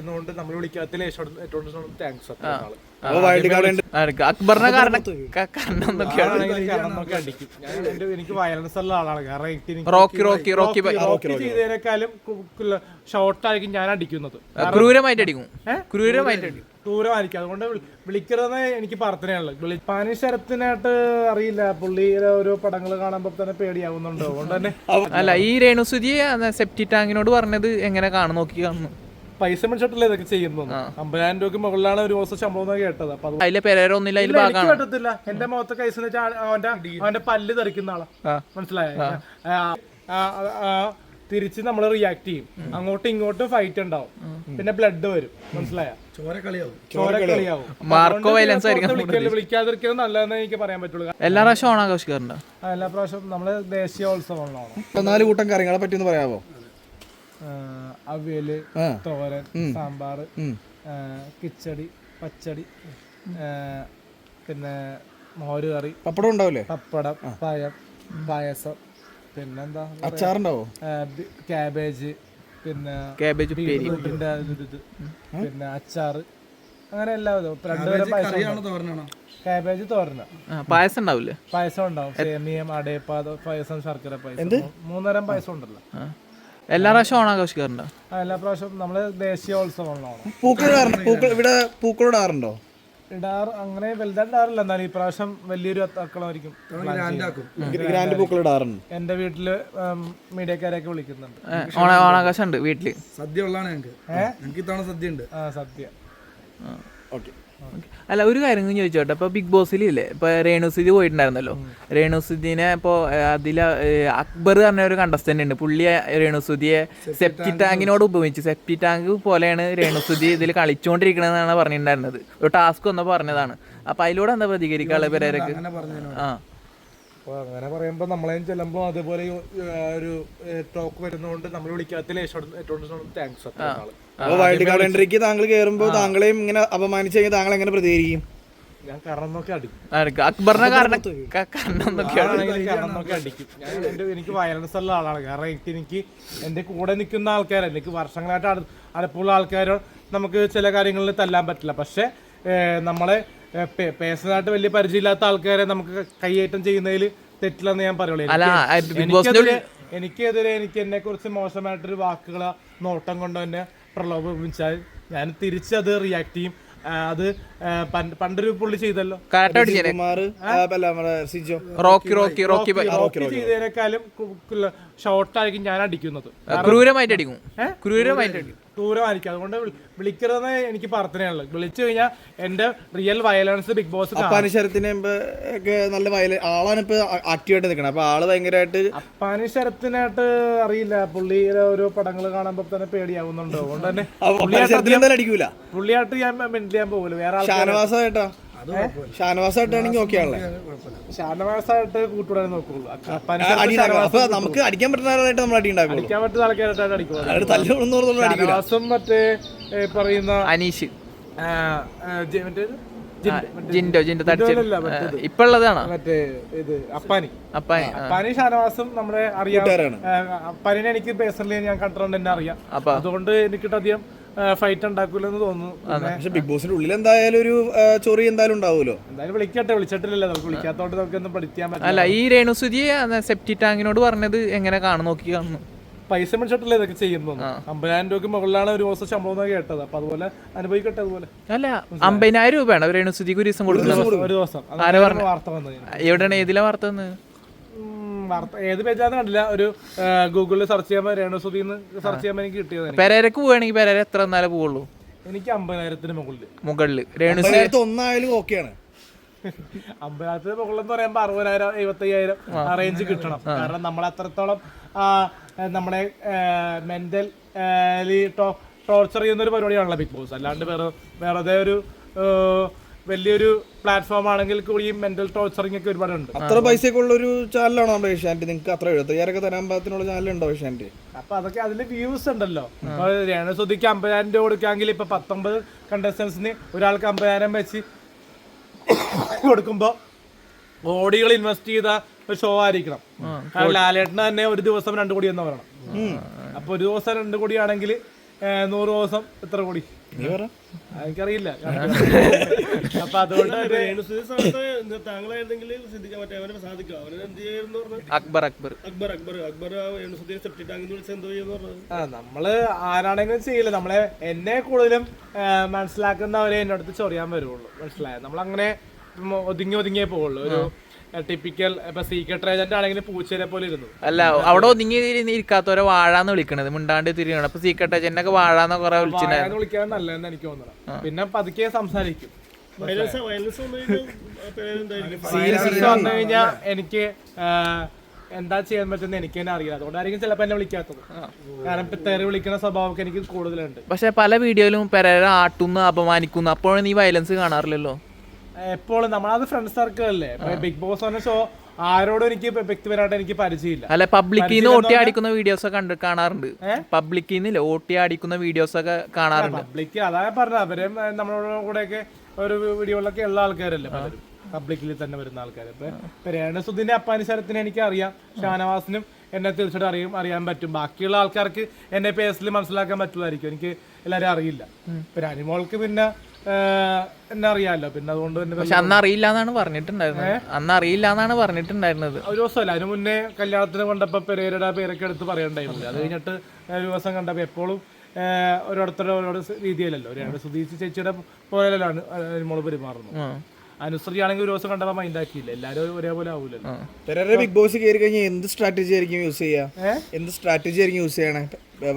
കൊണ്ട് നമ്മൾ വിളിക്കാത്തതിൽ ഏറ്റവും താങ്ക്സ് അക്ബറിനെ കാരണം എനിക്ക് വയലൻസ് ഉള്ള ആളാണ്. കാരണം റോക്കി റോക്കി റോക്കി ചെയ്തതിനേക്കാളും ഷോർട്ടായിരിക്കും ഞാൻ അടിക്കുന്നത്. ക്രൂരമായിട്ട് അടിക്കും. ക്രൂരമായിട്ട് അടിക്കും. അതുകൊണ്ട് വിളി- വിളിക്കരുതെന്ന് എനിക്ക് പ്രാർത്ഥനയുള്ളത് പാനി ശരത്തിനായിട്ട് അറിയില്ല. പുള്ളിയുടെ ഓരോ പടങ്ങൾ കാണുമ്പോൾ തന്നെ പേടിയാവുന്നുണ്ട്. അതുകൊണ്ട് തന്നെ അല്ല ഈ രേണുസുതിയെ സെപ്റ്റി ടാങ്കിനോട് പറഞ്ഞത് എങ്ങനെ കാണും? നോക്കി കാണുന്നു. പൈസ മേടിച്ചിട്ടല്ലേ ഇതൊക്കെ ചെയ്യുന്നത്? അമ്പതിനായിരം രൂപയ്ക്ക് മുകളിലാണ് ഒരു ദിവസം ശമ്പളം കേട്ടത്. അപ്പൊ അത് അതിലെ പെരേര ഒന്നില്ല അതിൽ എനിക്ക് ഭാഗമാണ്. പറ്റത്തില്ല എന്റെ മുഖത്ത് കൈസ് വെച്ചാൽ അവന്റെ അവന്റെ പല്ല് തെറിക്കുന്ന ആളാ. മനസ്സിലായ? തിരിച്ച് നമ്മൾ റിയാക്ട് ചെയ്യും. അങ്ങോട്ടും ഇങ്ങോട്ടും ഫൈറ്റ് ഉണ്ടാവും. പിന്നെ ബ്ലഡ് വരും. മനസ്സിലായ? ചോരക്കളിയാവും മാർക്കോ വയലൻസ് ആയിരിക്കും വിളിക്കൽ വിളിക്കാതിരിക്കുന്നത് നല്ലതെന്ന് എനിക്ക് പറയാൻ പറ്റുള്ളൂ. എല്ലാ പ്രാവശ്യം ഓണാഘോഷിക്കാറുണ്ട് ആ, എല്ലാ പ്രാവശ്യം നമ്മൾ ദേശീയോത്സവങ്ങളാണ് നാല് കൂട്ടം കറികളെ പറ്റി ഒന്ന് പറയാമോ അവിയൽ തോരൻ സാമ്പാർ കിച്ചടി പച്ചടി പിന്നെ മോര് കറി പപ്പടം ഉണ്ടാവില്ലേ? പപ്പടം പഴം പായസം പിന്നെന്താ അച്ചാറുണ്ടാവോ? ക്യാബേജ് പിന്നെ ഇത്. ഇത്. പിന്നെ അച്ചാർ അങ്ങനെ എല്ലാ പായസം ക്യാബേജ് തോരണ ആ, പായസം ഉണ്ടാവില്ലേ? പായസം ഉണ്ടാവും. സേമിയം അടയപ്പാത പായസം ശർക്കര പായസം. മൂന്നരം പായസം ഉണ്ടല്ലോ. എല്ലാ പ്രാവശ്യം ഓണാഘോഷിക്കാറുണ്ടോ ആ, എല്ലാ പ്രാവശ്യം നമ്മൾ ദേശീയോത്സവങ്ങളാണ് പൂക്കൾ ഇടാറുണ്ട്. പൂക്കൾ ഇവിടെ പൂക്കൾ ഇടാറുണ്ടോ? ഇടാറ് അങ്ങനെ വലുതായിട്ടാറില്ല. എന്നാലും ഈ പ്രാവശ്യം വലിയൊരു അക്കളമായിരിക്കും ഗ്രാൻഡ് പൂക്കൾ ഇടാറുണ്ട്. എന്റെ വീട്ടിൽ മീഡിയക്കാരെയൊക്കെ വിളിക്കുന്നുണ്ട്. ഏ, ഓണ ഓണാഘോഷം ഉണ്ട് വീട്ടിൽ. സദ്യ ഉള്ളതാണ് ഞങ്ങൾക്ക് ഞങ്ങൾക്ക് ഇത്തവണ സദ്യ ഉണ്ട് ആ സത്യം ഓക്കെ. അല്ല ഒരു കാര്യം കൂടി ചോദിച്ചോട്ടെ. ഇപ്പൊ ബിഗ് ബോസിൽ ഇല്ലേ ഇപ്പൊ രേണുസുതി പോയിട്ടുണ്ടായിരുന്നല്ലോ. രേണുസിദ്ധിനെ ഇപ്പൊ അതിൽ അക്ബർ പറഞ്ഞ ഒരു കണ്ടസ്റ്റന്റ് ഉണ്ട്. പുള്ളി രേണുസുദ്ധിയെ സെപ്റ്റി ടാങ്കിനോട് ഉപമിച്ചു. സെപ്റ്റി ടാങ്ക് പോലെയാണ് രേണുസുദ്ധി ഇതിൽ കളിച്ചുകൊണ്ടിരിക്കണെന്നാണ് പറഞ്ഞിട്ടുണ്ടായിരുന്നത്. ഒരു ടാസ്ക് ഒന്ന് പറഞ്ഞതാണ്. അപ്പൊ അതിലൂടെ എന്താ പ്രതികരിക്കാനുള്ള പേരൊക്കെ ആ. അപ്പൊ അങ്ങനെ പറയുമ്പോൾ നമ്മളെയും ചെല്ലുമ്പോൾ അതേപോലെ ഒരു ടോക്ക് വരുന്നതുകൊണ്ട് നമ്മൾ വിളിക്കാത്തതിൽ ഏറ്റവും താങ്ക്സ് അപ്പൊ വൈൽഡ് കാർഡ് എൻട്രിക്ക് താങ്കൾ കയറുമ്പോൾ താങ്കളെയും ഇങ്ങനെ അപമാനിച്ചു കഴിഞ്ഞാൽ താങ്കൾ എങ്ങനെ പ്രതികരിക്കും? ഞാൻ കരണം അടിക്കും? അക്ബറിനെ കാരണം ക- കാരണം എന്തൊക്കെയാണ് നോക്കി അടിക്കും. ഞാൻ എനിക്ക് വയലൻസ് ഉള്ള ആളാണ്. കാരണം എനിക്ക് എനിക്ക് എന്റെ കൂടെ നിൽക്കുന്ന ആൾക്കാരെ. എനിക്ക് വർഷങ്ങളായിട്ട് അടു- അടുപ്പുള്ള ആൾക്കാരോ നമുക്ക് ചില കാര്യങ്ങളിൽ തല്ലാൻ പറ്റില്ല. പക്ഷെ നമ്മളെ പേഴ്സണലായിട്ട് വലിയ പരിചയമില്ലാത്ത ആൾക്കാരെ നമുക്ക് കൈയേറ്റം ചെയ്യുന്നതിൽ തെറ്റില്ലെന്ന് ഞാൻ പറയുള്ളൂ. എനിക്കെതിരെ എനിക്ക് എന്നെ കുറിച്ച് മോശമായിട്ടൊരു വാക്കുകളോ നോട്ടം കൊണ്ട് തന്നെ പ്രലോഭിപ്പിച്ചാൽ ഞാൻ തിരിച്ചത് റിയാക്ട് ചെയ്യും. അത് പണ്ടൊരു പുള്ളി ചെയ്തല്ലോ. റോക്കി റോക്കി റോക്കി ബൈ- റോക്കി ചെയ്തതിനേക്കാളും ഷോർട്ടായിരിക്കും ഞാൻ അടിക്കുന്നത്. ക്രൂരമായിട്ട് അടിക്കും. ക്രൂരമായിട്ട് അടിക്കും. ദൂരമായിരിക്കും. അതുകൊണ്ട് വിളി- വിളിക്കരുതെന്ന് എനിക്ക് പ്രാർത്ഥനയുള്ളത് വിളിച്ചു കഴിഞ്ഞാൽ എന്റെ real violence Bigg Boss Appani പനിശരത്തിന് ഒക്കെ നല്ല വയല ആളാണ് ഇപ്പൊ ആക്റ്റീവായിട്ട് നിൽക്കണം അപ്പൊ ആൾ ഭയങ്കരമായിട്ട് അപ്പാനി ശരത്തിനായിട്ട് അറിയില്ല. പുള്ളിയുടെ ഓരോ പടങ്ങൾ കാണുമ്പോൾ തന്നെ പേടിയാവുന്നുണ്ട്. അതുകൊണ്ട് തന്നെ പുള്ളിയായിട്ട് ഞാൻ മെന്റിൽ ചെയ്യാൻ പോകില്ല വേറെ ഷാനവാസായിട്ടാ? ഷാനവാസായിട്ടാണെങ്കിൽ ഓക്കെ ആണല്ലേ ഷാനവാസായിട്ട് കൂട്ടുകൂടാൻ നോക്കുള്ളൂ. അപ്പാനി അടി ഉണ്ടാക്കും. അപ്പൊ നമുക്ക് അടിക്കാൻ പറ്റുന്ന ആളായിട്ട് നമ്മൾ അടി ഉണ്ടാക്കുള്ളൂ. അടിക്കാൻ പറ്റുന്ന ആൾക്കാരായിട്ടാണ് അടിക്കുന്നത് അടിക്കൂല ഷാനവാസും മറ്റേ പറയുന്ന അനീഷ്? ജിൻഡോ, ജിൻഡോ തടിച്ചു ഇപ്പൊ ഉള്ളതാണോ മറ്റേ ഇത് അപ്പാനി. അപ്പാനി അപ്പാനി ഷാനവാസും നമ്മുടെ അറിയാം. അപ്പാനിനെ എനിക്ക് പേഴ്സണലി ഞാൻ കണ്ടിട്ടുണ്ട് എന്നെ അറിയാം. അപ്പൊ. അതുകൊണ്ട് എനിക്കിട്ട് അധികം ഫൈറ്റ് ഉണ്ടാക്കൂലെന്ന് തോന്നുന്നു. പക്ഷെ ബിഗ് ബോസിന്റെ ഉള്ളിൽ എന്തായാലും ഒരു ചോറി എന്തായാലും ഉണ്ടാവുമല്ലോ? എന്തായാലും വിളിക്കട്ടെ വിളിച്ചിട്ടില്ലല്ലോ. നമുക്ക് വിളിക്കാത്തോണ്ട് നമുക്കൊന്നും പഠിക്കാൻ പറ്റില്ല. അല്ല ഈ രേണുസുതിയെ സെപ്റ്റി ടാങ്കിനോട് പറഞ്ഞത് എങ്ങനെ കാണും നോക്കി കാണുന്നു. പൈസ മേടിച്ചിട്ടല്ലേ ഇതൊക്കെ ചെയ്യുന്നത്? അമ്പതിനായിരം രൂപയ്ക്ക് മുകളിലാണ് ഒരു ദിവസം ശമ്പളം കേട്ടത്. അപ്പൊ അതുപോലെ അനുഭവിക്കട്ടെ അതുപോലെ. അല്ല അമ്പതിനായിരം രൂപയാണ് രേണുസുതിക്ക് ഒരു ദിവസം കൊടുക്കുന്നത്? ഒരു ദിവസം. അത് ആരാ പറഞ്ഞെ? വാർത്ത വന്നത് എവിടെയാണ് ഏതിലാ വാർത്ത വന്നത്? വാർത്ത ഏത് പേജാന്ന് കണ്ടില്ല. ഒരു ഗൂഗിളിൽ സെർച്ച് ചെയ്യുമ്പോൾ രേണുസുതി സെർച്ച് ചെയ്യുമ്പോൾ എനിക്ക് കിട്ടിയത്. പെരേരക്ക് പോവുകയാണെങ്കിൽ പെരേര എത്ര എന്നാലേ പോവുള്ളൂ? എനിക്ക് അമ്പതിനായിരത്തിന് മുകളിൽ മുകളിൽ. രേണുസു അതിനകത്ത് ഒന്നായാലും ഓക്കെയാണ്. അമ്പതിനായിരത്തിന് മുകളിൽ എന്ന് പറയുമ്പോൾ അറുപതിനായിരം എഴുപത്തയ്യായിരം ആ. റേഞ്ച് കിട്ടണം. കാരണം നമ്മൾ അത്രത്തോളം നമ്മുടെ നമ്മളെ മെന്റൽ ടോർച്ചർ ചെയ്യുന്ന ഒരു പരിപാടിയാണല്ലോ ബിഗ് ബോസ്. അല്ലാണ്ട് വേറെ വെറുതെ ഒരു വലിയൊരു പ്ലാറ്റ്ഫോം ആണെങ്കിൽ കൂടി മെന്റൽ ടോർച്ചറിംഗ് ഒക്കെ ഒരുപാടുണ്ട്. അത്ര പൈസയൊക്കെ ഉള്ള ഒരു ചാനലാണോ നമ്മുടെ ഏഷ്യാനെറ്റ്. നിങ്ങൾക്ക് അത്ര എഴുപത്തയ്യായിരൊക്കെ തരാൻ പാകത്തിനുള്ള ചാനലുണ്ടോ ഏഷ്യാനെറ്റ്? അപ്പൊ അതൊക്കെ അതിൽ വ്യൂസ് ഉണ്ടല്ലോ. ഇപ്പൊ രേണുസുതിക്ക് അമ്പതിനായിരം രൂപ കൊടുക്കാമെങ്കിൽ ഇപ്പൊ പത്തൊമ്പത് കണ്ടസ്റ്റൻസിന് ഒരാൾക്ക് അമ്പതിനായിരം വെച്ച് കൊടുക്കുമ്പോ കോടികൾ ഇൻവെസ്റ്റ് ചെയ്ത ഒരു ഷോ ആയിരിക്കണം. കാരണം ലാലേട്ടന് തന്നെ ഒരു ദിവസം രണ്ടു കോടി എന്ന് പറയണം അപ്പൊ ഒരു ദിവസം രണ്ടു കോടി ആണെങ്കിൽ നൂറ് ദിവസം എത്ര കോടി? നീ പറ. എനിക്കറിയില്ല. അപ്പൊ അതുകൊണ്ട് താങ്കളായിരുന്നെങ്കിൽ സിദ്ധിക്കാൻ പറ്റും അവനെ സാധിക്കും അവനെ എന്ത് ചെയ്യുന്നു പറഞ്ഞു അക്ബർ അക്ബർ. അക്ബർ അക്ബർ. അക്ബർ രേണുസുദ്ദീനെ സെപ്റ്റി ടാങ്കിൽ വിളിച്ച് എന്തോ ചെയ്യുന്നു പറഞ്ഞു നമ്മൾ ആരാണെങ്കിലും ചെയ്യില്ല. നമ്മളെ എന്നെ കൂടുതലും മനസ്സിലാക്കുന്നവരെ എന്റെ അടുത്ത് ചൊറിയാൻ വരുള്ളൂ മനസ്സിലായോ? നമ്മളങ്ങനെ അങ്ങനെ ഒതുങ്ങി ഒതുങ്ങിയേ പോവുള്ളൂ. ഒരു ടിപ്പിക്കൽ ഇപ്പൊ സീക്രട്ട് ഏജന്റ് ആണെങ്കിൽ പൂച്ചേനെ പോലെ ഇരുന്നു. അല്ല അവിടെ ഒതുങ്ങി ഇരിക്കാത്തവരെ വാഴാന്ന് വിളിക്കണത്. മിണ്ടാണ്ട് തിരിയണം അപ്പൊ സീക്രട്ട് ഏജന്റ് ഒക്കെ വാഴാന്ന് കുറെ വിളിച്ചിട്ടുണ്ടായിരുന്നു. വിളിക്കാൻ നല്ലതെന്ന് എനിക്ക് തോന്നണം. പിന്നെ പതുക്കെ സംസാരിക്കും. വന്നു സീരിയസ് കഴിഞ്ഞാൽ എനിക്ക് എന്താ ചെയ്യാൻ പറ്റുന്ന എനിക്ക് തന്നെ അറിയില്ല. അതുകൊണ്ടായിരിക്കും ചിലപ്പോ എന്നെ വിളിക്കാത്തത്. കാരണം ഇപ്പൊ തെറി വിളിക്കുന്ന സ്വഭാവമൊക്കെ എനിക്ക് കൂടുതലുണ്ട്. പക്ഷെ പല വീഡിയോയിലും പെരേര ആട്ടുന്നു അപമാനിക്കുന്നു. അപ്പോഴും നീ വയലൻസ് കാണാറില്ലല്ലോ? എപ്പോഴും നമ്മളത് ഫ്രണ്ട് സർക്കിൾ അല്ലേ? ബിഗ് ബോസ് പറഞ്ഞ ഷോ ആരോടും എനിക്ക് വ്യക്തിപരമായിട്ട് എനിക്ക് പരിചയമില്ല. അല്ല പബ്ലിക്കിൽ നിന്ന് ഓട്ടി അടിക്കുന്ന വീഡിയോസ് ഒക്കെ കണ്ട് കാണാറുണ്ട്. പബ്ലിക്കിൽ നിന്നില്ല ഓട്ടി അടിക്കുന്ന വീഡിയോസ് ഒക്കെ കാണാറുണ്ട്. പബ്ലിക് അതാ പറഞ്ഞത്. അവരും നമ്മളോട് കൂടെ കൂടെയൊക്കെ ഒരു വീഡിയോയിലൊക്കെ ഉള്ള ആൾക്കാരല്ലേ പലരും. പബ്ലിക്കിൽ തന്നെ വരുന്ന ആൾക്കാർ ഇപ്പൊ ഇപ്പൊ രേണസുദ്ദീന്റെ അപ്പാനിശരത്തിന് എനിക്ക് അറിയാം. ഷാനവാസിനും എന്നെ തീർച്ചയായിട്ടും അറിയും അറിയാൻ പറ്റും. ബാക്കിയുള്ള ആൾക്കാർക്ക് എന്നെ പേഴ്സണലി മനസ്സിലാക്കാൻ പറ്റുമായിരിക്കും എനിക്ക് എല്ലാവരും അറിയില്ല. ഇപ്പൊ അനിമോൾക്ക് പിന്നെ എന്നെ അറിയാമല്ലോ പിന്നെ അതുകൊണ്ട് തന്നെ പക്ഷെ അന്ന് അറിയില്ല എന്നാണ് പറഞ്ഞിട്ടുണ്ടായിരുന്നത് അന്ന് അറിയില്ല എന്നാണ് പറഞ്ഞിട്ടുണ്ടായിരുന്നത്. ഒരു ദിവസമല്ല അതിന് മുന്നേ കല്യാണത്തിന് കൊണ്ടപ്പോ പെരേരയുടെ പേരൊക്കെ എടുത്ത് പറയണ്ടായിരുന്നില്ല അത്. കഴിഞ്ഞിട്ട് ഒരു ദിവസം കണ്ടപ്പോ എപ്പോഴും ഓരോരുത്തരുടെ ഓരോ രീതിയിലല്ലോ ഒരു സുധീഷ് ചേച്ചിയുടെ പോലെയല്ലാണ് മോൾ പെരുമാറുന്നത്. അനുസരിയാണെങ്കിൽ ഒരു ദിവസം കണ്ടപ്പോ മൈൻഡ് ആക്കിയില്ല. എല്ലാരും ഒരേപോലെ ആവൂലല്ലോ. പെരേര ബിഗ് ബോസ് കയറി കഴിഞ്ഞാൽ എന്ത് സ്ട്രാറ്റജി ആയിരിക്കും യൂസ് ചെയ്യാ? എന്ത് സ്ട്രാറ്റജി ആയിരിക്കും യൂസ് ചെയ്യണേ?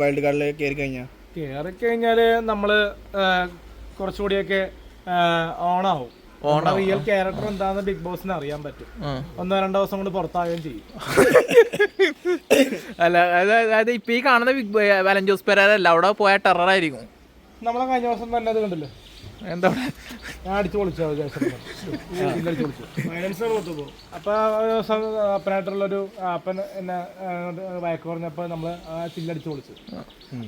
വൈൽഡ് കാർഡിൽ കയറി കഴിഞ്ഞാൽ കയറി കഴിഞ്ഞാൽ നമ്മൾ ഏഹ്, കുറച്ചുകൂടിയൊക്കെ ഓണാവും. റിയൽ ക്യാരക്ടർ എന്താണെന്ന് ബിഗ് ബോസിന് അറിയാൻ പറ്റും. ഒന്നോ രണ്ടോ ദിവസം കൊണ്ട് പുറത്താകുകയും ചെയ്യും. അല്ല അത് അതായത് ഇപ്പൊ ഈ കാണുന്ന ബിഗ് ബോയ് വലൻ ജോസ് പെരേര അല്ല അവിടെ പോയ ടെറർ ആയിരിക്കും. നമ്മളെ കഴിഞ്ഞ ദിവസം തന്നെ അത് കണ്ടില്ലേ? എന്താ ഞാൻ അടിച്ചു പൊളിച്ചു അപ്പൊ ഒരു ദിവസം അപ്പനായിട്ടുള്ളൊരു അപ്പൻ എന്നെ വയക്ക് പറഞ്ഞപ്പോ നമ്മൾ ആ ചില്ലടിച്ച് പൊളിച്ചു.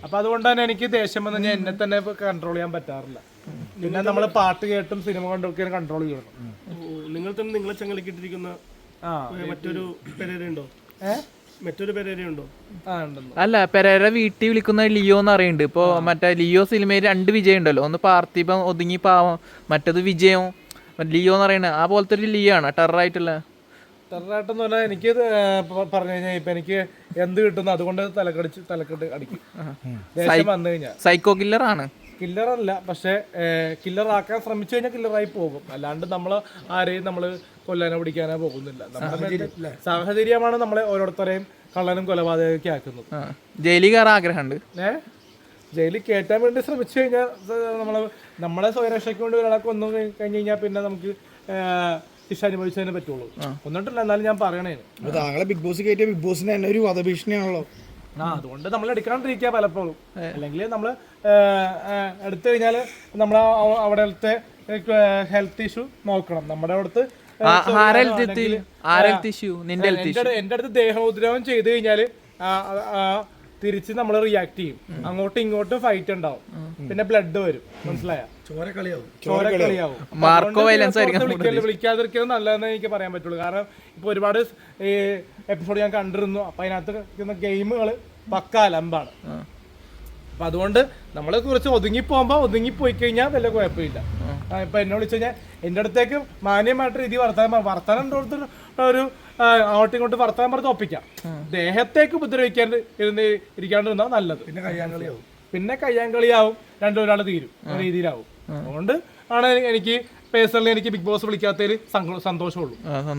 അപ്പൊ അതുകൊണ്ട് തന്നെ എനിക്ക് ദേഷ്യം വന്ന് ഞാൻ എന്നെ തന്നെ കൺട്രോൾ ചെയ്യാൻ പറ്റാറില്ല. പിന്നെ നമ്മൾ പാട്ട് കേട്ടും സിനിമ കണ്ടൊക്കെ കൺട്രോൾ ചെയ്യണം. നിങ്ങൾ തന്നെ നിങ്ങളെ ചങ്ങലക്കിട്ടിരിക്കുന്ന ആ. മറ്റൊരു പെരേരയുണ്ടോ ഏ? മറ്റൊരു പെരേരയുണ്ടോ അല്ല പെരേര വീട്ടിൽ വിളിക്കുന്ന ലിയോ എന്ന് അറിയുന്നുണ്ട് ഇപ്പൊ മറ്റേ ലിയോ സിനിമയിൽ രണ്ട് വിജയം ഉണ്ടല്ലോ. ഒന്ന് പാർത്ഥിപം ഒതുങ്ങി പാവം മറ്റത് വിജയം. ലിയോ എന്ന് പറയുന്നത് ആ പോലത്തെ ഒരു ലിയോ ആണ് ടെറർ ആയിട്ടുള്ള. ചെറുതായിട്ടെന്ന് പറഞ്ഞാൽ എനിക്ക് പറഞ്ഞു കഴിഞ്ഞാൽ ഇപ്പൊ എനിക്ക് എന്ത് കിട്ടുന്നു അതുകൊണ്ട് തലക്കടിച്ച് തലക്കെട്ട് അടിക്കും. ദേഷ്യം വന്നു കഴിഞ്ഞാൽ സൈക്കോ കില്ലർ ആണ്. കില്ലർ അല്ല പക്ഷെ കില്ലർ ആക്കാൻ ശ്രമിച്ചു കഴിഞ്ഞാൽ കില്ലറായി പോകും. അല്ലാണ്ട് നമ്മൾ ആരെയും നമ്മൾ കൊല്ലാനോ പിടിക്കാനോ പോകുന്നില്ല. നമ്മുടെ സാഹചര്യമാണ് നമ്മളെ ഓരോരുത്തരെയും കള്ളനും കൊലപാതകമൊക്കെ ആക്കുന്നത്. ജയിലിൽ കയറാൻ ആഗ്രഹമുണ്ട്. ഏഹ് ജയിലിൽ കയറ്റാൻ വേണ്ടി ശ്രമിച്ചു കഴിഞ്ഞാൽ നമ്മൾ നമ്മളെ സ്വയരക്ഷയ്ക്ക് വേണ്ടി ഒരാളെ കൊന്നു കഴിഞ്ഞു കഴിഞ്ഞ് കഴിഞ്ഞാൽ പിന്നെ നമുക്ക് ശിക്ഷ അനുഭവിച്ചതിനെ പറ്റുള്ളൂ. ഒന്നിട്ടില്ല എന്നാലും ഞാൻ പറയണേ. താങ്കളെ ബിഗ് ബോസ് കയറ്റിയ ബിഗ് ബോസിന് തന്നെ ഒരു വധഭീഷണിയാണല്ലോ. ആ അതുകൊണ്ട് നമ്മൾ എടുക്കാണ്ടിരിക്കുക പലപ്പോഴും. അല്ലെങ്കിൽ നമ്മൾ എടുത്തു കഴിഞ്ഞാൽ നമ്മൾ അവിടുത്തെ ഹെൽത്ത് ഇഷ്യൂ നോക്കണം. നമ്മുടെ അവിടുത്തെ ആരെ? ആരെ? നിന്റെ എന്റെ അടുത്ത് എന്റെ അടുത്ത് ദേഹോദ്രവം ചെയ്തു കഴിഞ്ഞാൽ തിരിച്ച് നമ്മൾ റിയാക്ട് ചെയ്യും. അങ്ങോട്ടും ഇങ്ങോട്ടും ഫൈറ്റ് ഉണ്ടാവും. പിന്നെ ബ്ലഡ് വരും. മനസ്സിലായ? ചോര കളിയാവും ചോരക്കളിയാവും. മാർക്കോ വയലൻസ് വിളിക്കൽ വിളിക്കാതിരിക്കുന്നത് നല്ലതെന്ന് എനിക്ക് പറയാൻ പറ്റുള്ളൂ. കാരണം ഇപ്പൊ ഒരുപാട് എപ്പിസോഡ് ഞാൻ കണ്ടിരുന്നു. അപ്പൊ അതിനകത്ത് ഗെയിമുകൾ പക്ക അലമ്പാണ്. അപ്പൊ അതുകൊണ്ട് നമ്മൾ കുറച്ച് ഒതുങ്ങി പോകുമ്പോ ഒതുങ്ങി പോയി കഴിഞ്ഞാൽ വല്ല കുഴപ്പമില്ല. ഇപ്പൊ എന്നോട് വിളിച്ചു കഴിഞ്ഞാൽ എന്റെ അടുത്തേക്ക് മാന്യമായിട്ട് രീതി വർത്താനം വർത്തമാനം വർത്താനം ഉള്ളോടത്ത് ഒരു അങ്ങോട്ടും ഇങ്ങോട്ടും വർത്താനം പറഞ്ഞ് ഒപ്പിക്കാം. ദേഹത്തേക്ക് ഉപദ്രവിക്കാണ്ട് ഇരുന്ന് ഇരിക്കാണ്ടിരുന്നാ നല്ലത്. പിന്നെ കയ്യാങ്കളിയാവും. പിന്നെ കയ്യാങ്കളിയാവും. രണ്ടൊരാൾ തീരും. ആ രീതിയിലാവും. അതുകൊണ്ട് ആണ് എനിക്ക് പേഴ്സണലി എനിക്ക് ബിഗ് ബോസ് വിളിക്കാത്തതിൽ സന്തോഷമുള്ളൂ.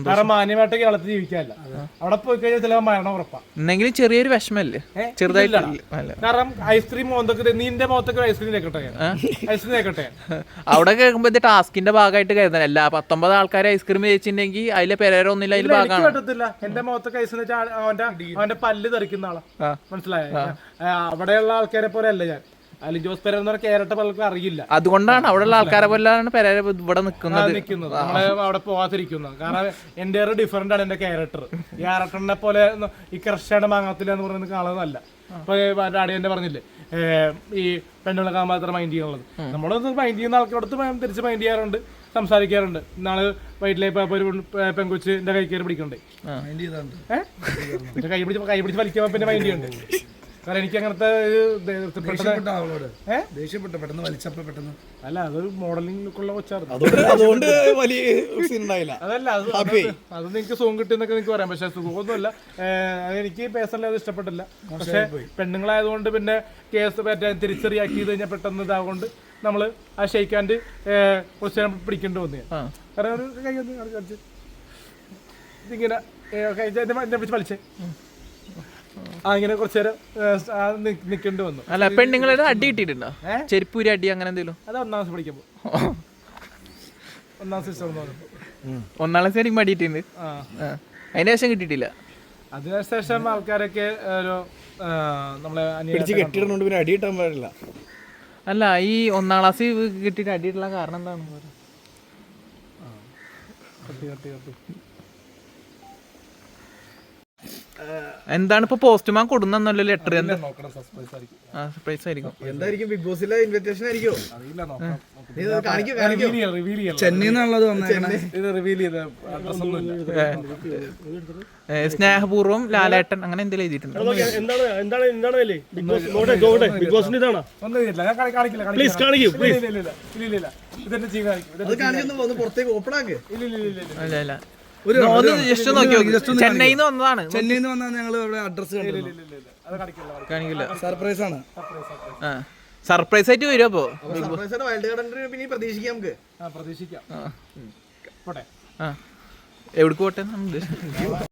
കാരണം മാന്യമായിട്ട് കേരളത്തിൽ ജീവിക്കാല്ല അവിടെ പോയി കഴിഞ്ഞാൽ ചിലപ്പോൾ മരണം ഉറപ്പാണ് ചെറിയൊരു വിഷമല്ലേ? കാരണം ഐസ്ക്രീം മോന്തൊക്കെ നീന്റെ മുഖത്തൊക്കെ ഐസ്ക്രീം തേക്കട്ടെ ഐസ്ക്രീം തേക്കട്ടെ. അവിടെ കേൾക്കുമ്പോ ഇത് ടാസ്കിന്റെ ഭാഗമായിട്ട് കരുതണം. അല്ല പത്തൊമ്പത് ആൾക്കാർ ഐസ്ക്രീം കഴിച്ചിട്ടുണ്ടെങ്കിൽ അതിലെ പെരേര ഒന്നില്ല അതിൽ ഭാഗമാണ്? പറ്റത്തില്ല. എന്റെ മുഖത്തൊക്കെ ഐസ്ക്രീം വെച്ചാൽ അവന്റെ അവന്റെ പല്ല് തെറിക്കുന്ന ആളാ. മനസ്സിലായ? അവിടെയുള്ള ആൾക്കാരെ പോലെ അല്ല ഞാൻ. ജോസ് പെരേര എന്ന് പറഞ്ഞ കേരളത്തെ പലർക്കും അറിയില്ല. അതുകൊണ്ടാണ് അവിടെയുള്ള ആൾക്കാരെ പോലെയാണ് പെരേര ഇവിടെ നിൽക്കുന്നത് നിൽക്കുന്നത് നമ്മളെ അവിടെ പോകാതിരിക്കുന്നത് കാരണം എന്റെ ഡിഫറെന്റ് ആണ് എന്റെ ക്യാരക്ടർ ഈ ക്യാരക്ടറിനെ പോലെ ഈ കർഷകയുടെ മാങ്ങത്തില്ല എന്ന് പറയുന്നത് കാണുന്നതല്ല. ഇപ്പൊ അടിയന്റെ പറഞ്ഞില്ലേ? ഈ പെണ്ണുള്ള കാണാൻ മാത്രം മൈൻഡ് ചെയ്യാനുള്ളത്. നമ്മളത് മൈൻഡ് ചെയ്യുന്ന ആൾക്കടുത്ത് തിരിച്ച് മൈൻഡ് ചെയ്യാറുണ്ട് സംസാരിക്കാറുണ്ട്. നാളെ പോയപ്പോ ഒരു പെൺ- പെൺകൊച്ച് എന്റെ കൈ കയറി പിടിക്കണ്ടേ മൈൻഡ് ചെയ്താണ്ട്. ഏഹ് കൈ പിടിച്ച് കൈ പിടിച്ച് വലിക്കുമ്പോ പിന്നെ മൈൻഡ് ചെയ്യണ്ടേ കാരണം എനിക്ക് അങ്ങനത്തെ ദേഷ്യപ്പെട്ട പെട്ടെന്ന് വലിച്ചപ്പോ പെട്ടെന്ന്. അല്ല അതൊരു മോഡലിംഗ് ലുക്കുള്ള കൊച്ചായിരുന്നു. അതുകൊണ്ട് വലിയ അതല്ല അത് അത് നിങ്ങൾക്ക് സുഖം കിട്ടിയെന്നൊക്കെ നിങ്ങൾക്ക് പറയാം. പക്ഷെ സുഖമൊന്നുമല്ല. എനിക്ക് പേഴ്സണലി അത് ഇഷ്ടപ്പെട്ടില്ല. പക്ഷെ പെണ്ണുങ്ങളായതുകൊണ്ട് പിന്നെ കേസ് മറ്റേ തിരിച്ചറിയാക്കി ചെയ്ത് കഴിഞ്ഞാൽ പെട്ടെന്ന് ഇതാകൊണ്ട് നമ്മൾ ആ ഷെയ്ക്കാണ്ട് കുറച്ച് നേരം പിടിക്കേണ്ടി വന്നു. കാരണം ഒരു കൈ ഒന്ന് ഇങ്ങനെ കൈ എന്നെ പിടിച്ച് വലിച്ചേ. ആ കുറച്ചു നേരം നിൽക്കേണ്ടി വന്നു. അല്ല പെണ്ണുങ്ങളുടെ അടി കിട്ടിയിട്ടുണ്ടോ ചെരുപ്പൂരി അടി അങ്ങനെ എന്തെങ്കിലും? അത് ഒന്നാം ക്ലാസ് പഠിക്കുമ്പോൾ ഒന്നാം സിസ്റ്റർ ഒന്നാം ക്ലാസ് എനിക്ക് മടിയിട്ടുണ്ട്. അതിന് ശേഷം കിട്ടിയിട്ടില്ല. അതിനുശേഷം ആൾക്കാരൊക്കെ ഒരു നമ്മളെ പിടിച്ച് അനിയനെ കെട്ടിയിടുന്നോണ്ട് പിന്നെ അടി കിട്ടാൻ പാടില്ല. അല്ല ഈ ഒന്നാം ക്ലാസ് കിട്ടിയിട്ട് അടിയിട്ടുള്ള കാരണം എന്താണ് കത്തി കത്തി കത്തി. എന്താണ് ഇപ്പൊ പോസ്റ്റ്മാൻ കൊടുന്നല്ലോ ലെറ്റർ എന്താ? സർപ്രൈസ് ആയിരിക്കും. എന്തായിരിക്കും? ബിഗ് ബോസിലെ ഇൻവിറ്റേഷൻ ആയിരിക്കോ ചെന്നൈന്നുള്ളത് സ്നേഹപൂർവം ലാലേട്ടൻ അങ്ങനെ എന്തെങ്കിലും എഴുതിയിട്ടുണ്ട്. നോക്കിയേ, എന്താണ് എന്താണ് എന്താണ് അല്ലേ ബിഗ് ബോസ് നോട്ടെ നോട്ടെ ബിഗ് ബോസിന്റെ ഇതാണോ? ഒന്നും ഞാൻ കാണി- കാണിക്കില്ല Please, കാണിക്കൂ, ഇല്ല, ഇല്ല, ഇല്ല, അല്ല. ചെന്നൈയിൽ നിന്ന് വന്നതാണ്. ചെന്നൈയിൽ നിന്ന് വന്നാൽ ഞങ്ങൾ അവിടെ അഡ്രസ് കണ്ടിരുന്നു ഇല്ല, ഇല്ല. അത് കാണിക്കില്ല കാണിക്കില്ല. സർപ്രൈസ് ആണ്. ആ. സർപ്രൈസ് ആയിട്ട് വരും അപ്പോ. സർപ്രൈസ് വൈൽഡ് കാർഡ് പിന്നെ പ്രതീക്ഷിക്കാം നമുക്ക്. പ്രതീക്ഷിക്കാം. എവിടേക്ക് പോട്ടെ